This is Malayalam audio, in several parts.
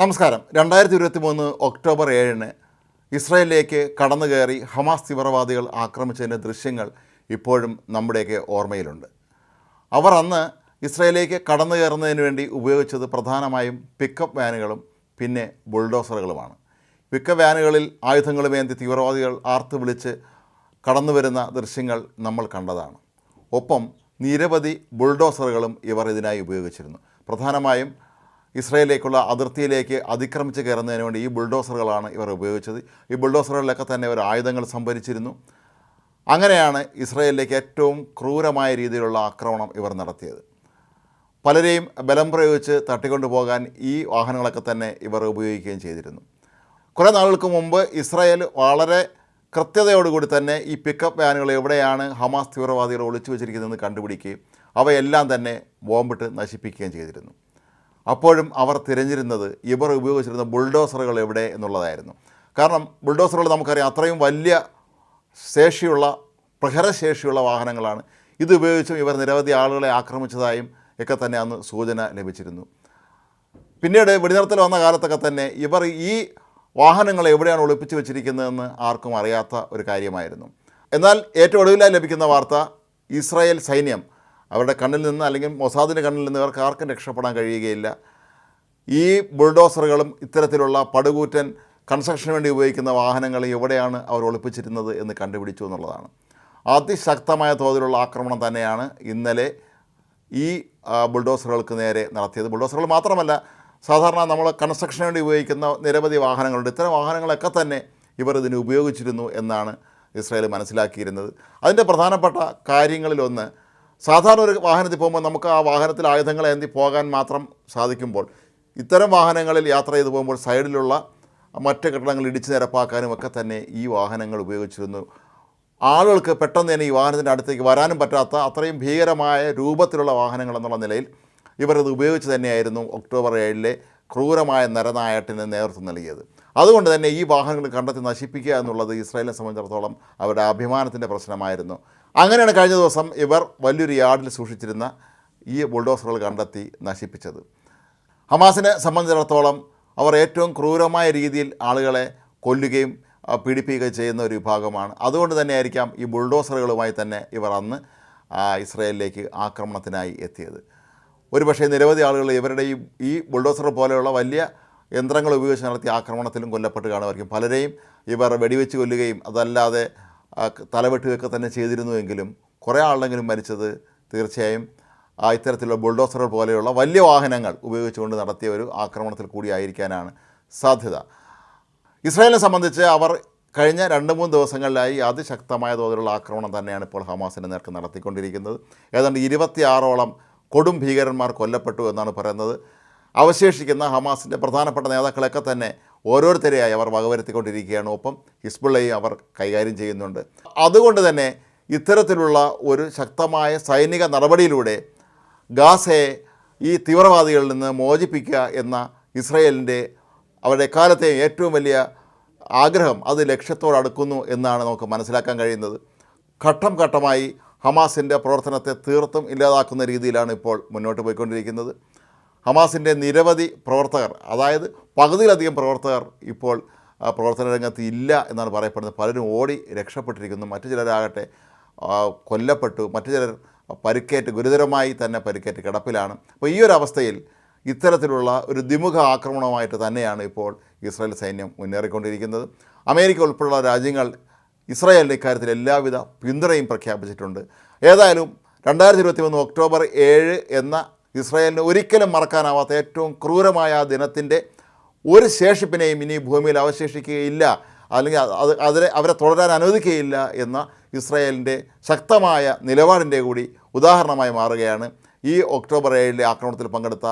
നമസ്കാരം. രണ്ടായിരത്തി ഇരുപത്തി മൂന്ന് ഒക്ടോബർ ഏഴിന് ഇസ്രയേലിലേക്ക് കടന്നു കയറി ഹമാസ് തീവ്രവാദികൾ ആക്രമിച്ചതിന്റെ ദൃശ്യങ്ങൾ ഇപ്പോഴും നമ്മുടെയൊക്കെ ഓർമ്മയിലുണ്ട്. അവർ അന്ന് ഇസ്രയേലിലേക്ക് കടന്നു കയറുന്നതിന് വേണ്ടി ഉപയോഗിച്ചത് പ്രധാനമായും പിക്കപ്പ് വാനുകളും പിന്നെ ബുൾഡോസറുകളുമാണ്. പിക്കപ്പ് വാനുകളിൽ ആയുധങ്ങളുമേന്തി തീവ്രവാദികൾ ആർത്ത് വിളിച്ച് കടന്നു വരുന്ന ദൃശ്യങ്ങൾ നമ്മൾ കണ്ടതാണ്. ഒപ്പം നിരവധി ബുൾഡോസറുകളും ഇവർ ഇതിനായി ഉപയോഗിച്ചിരുന്നു. പ്രധാനമായും ഇസ്രയേലിലേക്കുള്ള അതിർത്തിയിലേക്ക് അതിക്രമിച്ച് കയറുന്നതിന് വേണ്ടി ഈ ബുൾഡോസറുകളാണ് ഇവർ ഉപയോഗിച്ചത്. ഈ ബുൾഡോസറുകളിലൊക്കെ തന്നെ ഇവർ ആയുധങ്ങൾ സംഭരിച്ചിരുന്നു. അങ്ങനെയാണ് ഇസ്രയേലിലേക്ക് ഏറ്റവും ക്രൂരമായ രീതിയിലുള്ള ആക്രമണം ഇവർ നടത്തിയത്. പലരെയും ബലം പ്രയോഗിച്ച് തട്ടിക്കൊണ്ടുപോകാൻ ഈ വാഹനങ്ങളൊക്കെ തന്നെ ഇവർ ഉപയോഗിക്കുകയും ചെയ്തിരുന്നു. കുറേ നാളുകൾക്ക് മുമ്പ് ഇസ്രായേൽ വളരെ കൃത്യതയോടുകൂടി തന്നെ ഈ പിക്കപ്പ് വാനുകൾ എവിടെയാണ് ഹമാസ് തീവ്രവാദികൾ ഒളിച്ചു വെച്ചിരിക്കുന്നതെന്ന് കണ്ടുപിടിക്കുകയും അവയെല്ലാം തന്നെ ബോംബിട്ട് നശിപ്പിക്കുകയും ചെയ്തിരുന്നു. അപ്പോഴും അവർ തിരഞ്ഞിരുന്നത് ഇവർ ഉപയോഗിച്ചിരുന്ന ബുൾഡോസറുകൾ എവിടെ എന്നുള്ളതായിരുന്നു. കാരണം ബുൾഡോസറുകൾ നമുക്കറിയാം അത്രയും വലിയ ശേഷിയുള്ള പ്രഹരശേഷിയുള്ള വാഹനങ്ങളാണ്. ഇത് ഉപയോഗിച്ചും ഇവർ നിരവധി ആളുകളെ ആക്രമിച്ചതായും ഒക്കെ തന്നെ അന്ന് സൂചന ലഭിച്ചിരുന്നു. പിന്നീട് വെടിനിർത്തൽ വന്ന കാലത്തൊക്കെ തന്നെ ഇവർ ഈ വാഹനങ്ങൾ എവിടെയാണ് ഒളിപ്പിച്ച് വെച്ചിരിക്കുന്നതെന്ന് ആർക്കും അറിയാത്ത ഒരു കാര്യമായിരുന്നു. എന്നാൽ ഏറ്റവും ഒടുവിലായി ലഭിക്കുന്ന വാർത്ത ഇസ്രായേൽ സൈന്യം അവരുടെ കണ്ണിൽ നിന്ന് അല്ലെങ്കിൽ മൊസാദിന്റെ കണ്ണിൽ നിന്ന് ഇവർക്ക് ആർക്കും രക്ഷപ്പെടാൻ കഴിയുകയില്ല. ഈ ബുൾഡോസറുകളും ഇത്തരത്തിലുള്ള പടുകൂറ്റൻ കൺസ്ട്രക്ഷന് വേണ്ടി ഉപയോഗിക്കുന്ന വാഹനങ്ങൾ എവിടെയാണ് അവർ ഒളിപ്പിച്ചിരുന്നത് എന്ന് കണ്ടുപിടിച്ചു എന്നുള്ളതാണ്. അതിശക്തമായ തോതിലുള്ള ആക്രമണം തന്നെയാണ് ഇന്നലെ ഈ ബുൾഡോസറുകൾക്ക് നേരെ നടത്തിയത്. ബുൾഡോസറുകൾ മാത്രമല്ല സാധാരണ നമ്മൾ കൺസ്ട്രക്ഷന് വേണ്ടി ഉപയോഗിക്കുന്ന നിരവധി വാഹനങ്ങളുണ്ട്. ഇത്തരം വാഹനങ്ങളൊക്കെ തന്നെ ഇവർ ഇതിന് ഉപയോഗിച്ചിരുന്നു എന്നാണ് ഇസ്രായേൽ മനസ്സിലാക്കിയിരുന്നത്. അതിന്റെ പ്രധാനപ്പെട്ട കാര്യങ്ങളിലൊന്ന് സാധാരണ ഒരു വാഹനത്തിൽ പോകുമ്പോൾ നമുക്ക് ആ വാഹനത്തിൽ ആയുധങ്ങൾ ഏന്തി പോകാൻ മാത്രം സാധിക്കുമ്പോൾ ഇത്തരം വാഹനങ്ങളിൽ യാത്ര ചെയ്തു പോകുമ്പോൾ സൈഡിലുള്ള മറ്റ് കെട്ടിടങ്ങൾ ഇടിച്ചു നിരപ്പാക്കാനും ഒക്കെ തന്നെ ഈ വാഹനങ്ങൾ ഉപയോഗിച്ചിരുന്നു. ആളുകൾക്ക് പെട്ടെന്ന് തന്നെ ഈ വാഹനത്തിന്റെ അടുത്തേക്ക് വരാനും പറ്റാത്ത അത്രയും ഭീകരമായ രൂപത്തിലുള്ള വാഹനങ്ങൾ എന്നുള്ള നിലയിൽ ഇവരത് ഉപയോഗിച്ച് തന്നെയായിരുന്നു ഒക്ടോബർ ഏഴിലെ ക്രൂരമായ നരനായട്ടിന് നേതൃത്വം നൽകിയത്. അതുകൊണ്ട് തന്നെ ഈ വാഹനങ്ങൾ കണ്ടെത്തി നശിപ്പിക്കുക എന്നുള്ളത് ഇസ്രായേലിനെ സംബന്ധിച്ചിടത്തോളം അവരുടെ അഭിമാനത്തിന്റെ പ്രശ്നമായിരുന്നു. അങ്ങനെയാണ് കഴിഞ്ഞ ദിവസം ഇവർ വലിയൊരു യാർഡിൽ സൂക്ഷിച്ചിരുന്ന ഈ ബുൾഡോസറുകൾ കണ്ടെത്തി നശിപ്പിച്ചത്. ഹമാസിനെ സംബന്ധിച്ചിടത്തോളം അവർ ഏറ്റവും ക്രൂരമായ രീതിയിൽ ആളുകളെ കൊല്ലുകയും പീഡിപ്പിക്കുകയും ചെയ്യുന്ന ഒരു വിഭാഗമാണ്. അതുകൊണ്ട് തന്നെയായിരിക്കാം ഈ ബുൾഡോസറുകളുമായി തന്നെ ഇവർ അന്ന് ഇസ്രയേലിലേക്ക് ആക്രമണത്തിനായി എത്തിയത്. ഒരുപക്ഷെ നിരവധി ആളുകൾ ഇവരുടെ ഈ ഈ ബുൾഡോസർ പോലെയുള്ള വലിയ യന്ത്രങ്ങൾ ഉപയോഗിച്ച് നടത്തിയ ആക്രമണത്തിലും കൊല്ലപ്പെട്ട് കാണുമായിരിക്കും. പലരെയും ഇവർ വെടിവെച്ച് കൊല്ലുകയും അതല്ലാതെ തലവെട്ടുകയൊക്കെ തന്നെ ചെയ്തിരുന്നുവെങ്കിലും കുറേ ആളെങ്കിലും മരിച്ചത് തീർച്ചയായും ആ ഇത്തരത്തിലുള്ള ബുൾഡോസറുകൾ പോലെയുള്ള വലിയ വാഹനങ്ങൾ ഉപയോഗിച്ചുകൊണ്ട് നടത്തിയ ഒരു ആക്രമണത്തിൽ കൂടിയായിരിക്കാനാണ് സാധ്യത. ഇസ്രായേലിനെ സംബന്ധിച്ച് അവർ കഴിഞ്ഞ രണ്ട് മൂന്ന് ദിവസങ്ങളിലായി അതിശക്തമായ തോതിലുള്ള ആക്രമണം തന്നെയാണ് ഇപ്പോൾ ഹമാസിന്റെ നേർക്ക് നടത്തിക്കൊണ്ടിരിക്കുന്നത്. ഏതാണ്ട് ഇരുപത്തിയാറോളം കൊടും ഭീകരന്മാർ കൊല്ലപ്പെട്ടു എന്നാണ് പറയുന്നത്. അവശേഷിക്കുന്ന ഹമാസിന്റെ പ്രധാനപ്പെട്ട നേതാക്കളൊക്കെ തന്നെ ഓരോരുത്തരെയായി അവർ വകവരുത്തിക്കൊണ്ടിരിക്കുകയാണ്. ഒപ്പം ഹിസ്ബുള്ളയും അവർ കൈകാര്യം ചെയ്യുന്നുണ്ട്. അതുകൊണ്ട് തന്നെ ഇത്തരത്തിലുള്ള ഒരു ശക്തമായ സൈനിക നടപടിയിലൂടെ ഗാസയെ ഈ തീവ്രവാദികളിൽ നിന്ന് മോചിപ്പിക്കുക എന്ന ഇസ്രയേലിന്റെ അവരുടെ എക്കാലത്തെയും ഏറ്റവും വലിയ ആഗ്രഹം അത് ലക്ഷ്യത്തോടടുക്കുന്നു എന്നാണ് നമുക്ക് മനസ്സിലാക്കാൻ കഴിയുന്നത്. ഘട്ടം ഘട്ടമായി ഹമാസിന്റെ പ്രവർത്തനത്തെ തീർത്തും ഇല്ലാതാക്കുന്ന രീതിയിലാണ് ഇപ്പോൾ മുന്നോട്ട് പോയിക്കൊണ്ടിരിക്കുന്നത്. ഹമാസിന്റെ നിരവധി പ്രവർത്തകർ അതായത് പകുതിയിലധികം പ്രവർത്തകർ ഇപ്പോൾ പ്രവർത്തന രംഗത്ത് ഇല്ല എന്നാണ് പറയപ്പെടുന്നത്. പലരും ഓടി രക്ഷപ്പെട്ടിരിക്കുന്നു. മറ്റു ചിലരാകട്ടെ കൊല്ലപ്പെട്ടു. മറ്റു ചിലർ പരിക്കേറ്റ് ഗുരുതരമായി തന്നെ പരിക്കേറ്റ് കിടപ്പിലാണ്. അപ്പോൾ ഈ ഒരു അവസ്ഥയിൽ ഇത്തരത്തിലുള്ള ഒരു ദ്വിമുഖ ആക്രമണമായിട്ട് തന്നെയാണ് ഇപ്പോൾ ഇസ്രായേൽ സൈന്യം മുന്നേറിക്കൊണ്ടിരിക്കുന്നത്. അമേരിക്ക ഉൾപ്പെടെയുള്ള രാജ്യങ്ങൾ ഇസ്രായേലിന്റെ ഇക്കാര്യത്തിൽ എല്ലാവിധ പിന്തുണയും പ്രഖ്യാപിച്ചിട്ടുണ്ട്. ഏതായാലും രണ്ടായിരത്തി ഇരുപത്തി മൂന്ന് ഒക്ടോബർ ഏഴ് എന്ന ഇസ്രായേലിന് ഒരിക്കലും മറക്കാനാവാത്ത ഏറ്റവും ക്രൂരമായ ദിനത്തിന്റെ ഒരു ശേഷിപ്പിനെയും ഇനി ഭൂമിയിൽ അവശേഷിക്കുകയില്ല. അല്ലെങ്കിൽ അത് അതിനെ അവരെ തുടരാൻ അനുവദിക്കുകയില്ല എന്ന ഇസ്രായേലിന്റെ ശക്തമായ നിലപാടിന്റെ കൂടി ഉദാഹരണമായി മാറുകയാണ്. ഈ ഒക്ടോബർ ഏഴിലെ ആക്രമണത്തിൽ പങ്കെടുത്ത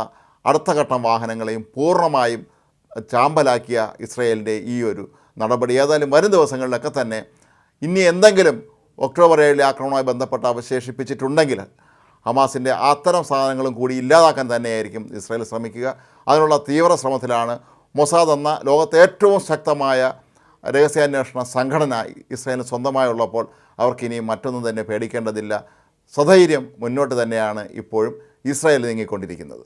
അടുത്ത ഘട്ടം വാഹനങ്ങളെയും പൂർണമായും ചാമ്പലാക്കിയ ഇസ്രയേലിന്റെ ഈ ഒരു നടപടി ഏതായാലും വരും ദിവസങ്ങളിലൊക്കെ തന്നെ ഇനി എന്തെങ്കിലും ഒക്ടോബർ ഏഴിലെ ആക്രമണവുമായി ബന്ധപ്പെട്ട് അവശേഷിപ്പിച്ചിട്ടുണ്ടെങ്കിൽ ഹമാസിന്റെ അത്തരം സാധനങ്ങളും കൂടി ഇല്ലാതാക്കാൻ തന്നെയായിരിക്കും ഇസ്രായേൽ ശ്രമിക്കുക. അതിനുള്ള തീവ്ര ശ്രമത്തിലാണ് മൊസാദ് എന്ന ലോകത്തെ ഏറ്റവും ശക്തമായ രഹസ്യാന്വേഷണ സംഘടന ഇസ്രായേലിന് സ്വന്തമായുള്ളപ്പോൾ അവർക്കിനി മറ്റൊന്നും തന്നെ പേടിക്കേണ്ടതില്ല. സധൈര്യം മുന്നോട്ട് തന്നെയാണ് ഇപ്പോഴും ഇസ്രായേൽ നീങ്ങിക്കൊണ്ടിരിക്കുന്നത്.